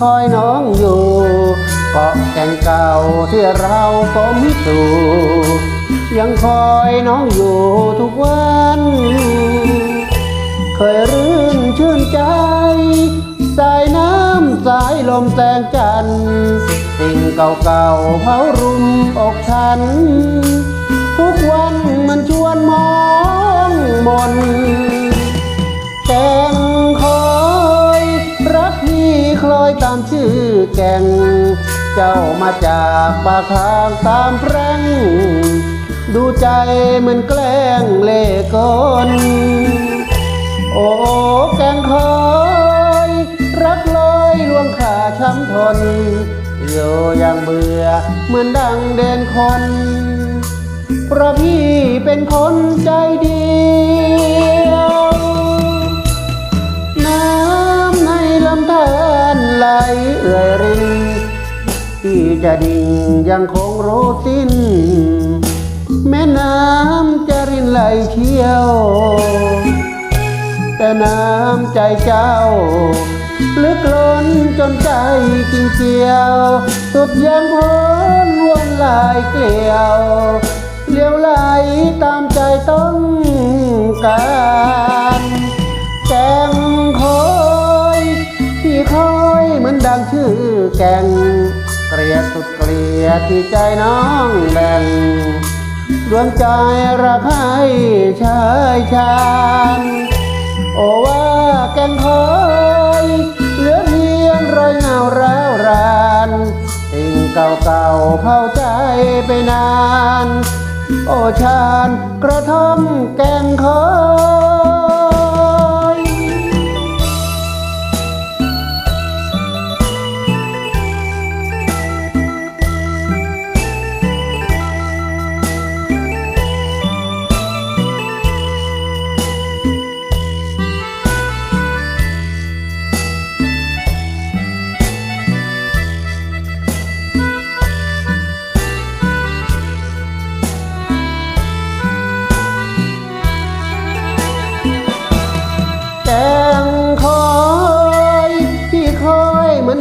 คอยน้องอยู่เกาะแก่งเก่าที่เราก้มสู่ยังคอยน้องอยู่ทุกวัน เคยรื่นชื่นใจ สายน้ำสายลมแสงจันทร์สิ่งเก่าๆเผารุมอกฉัน คล้อยตามชื่อแก่ง เจ้ามาจากปากทางตามแพร่ง ดูใจเหมือนแกล้งเล่กลโอ้แกงคอยรักลอยลวงขาช้ำทนโยอยังเบื่อเหมือนดังเด่นคน เพราะพี่เป็นคนใจดี ไหลเอื่อยรินที่จะดิ่งยังคงรู้สิ้น แม่น้ำจะรินไหลเชี่ยว แต่น้ำใจเจ้าลึกล้นจนใจกินเจียว สุดยังพ้นวนลายเกลียว แกงเกลียดสุดเกลียดที่ใจน้องแบ่งดวงใจรักให้ชายชาญโอว่าแก่นคอยเหลือเพียงรอยเงาร้าวรานสิ่งเก่าๆเผาใจไปนาน โอชานกระท่อมแก่งคอย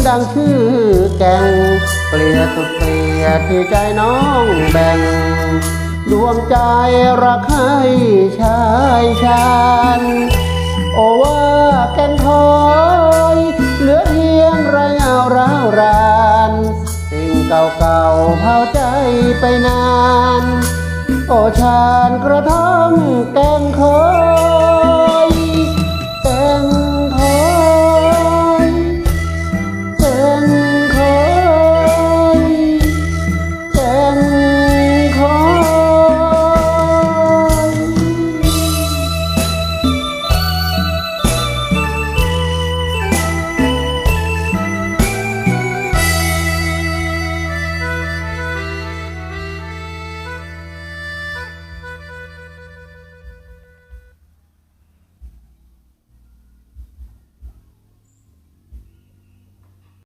ดังชื่อแกง เปลี่ยสุดเปลี่ยที่ใจน้องแบ่ง ดวงใจรักให้ชายชาญโอว่าแกงคอยเหลือเพียงไรเงาร้าวรานสิ่งเก่าๆเผาใจไปนาน โอชานกระท่อมแกงคอย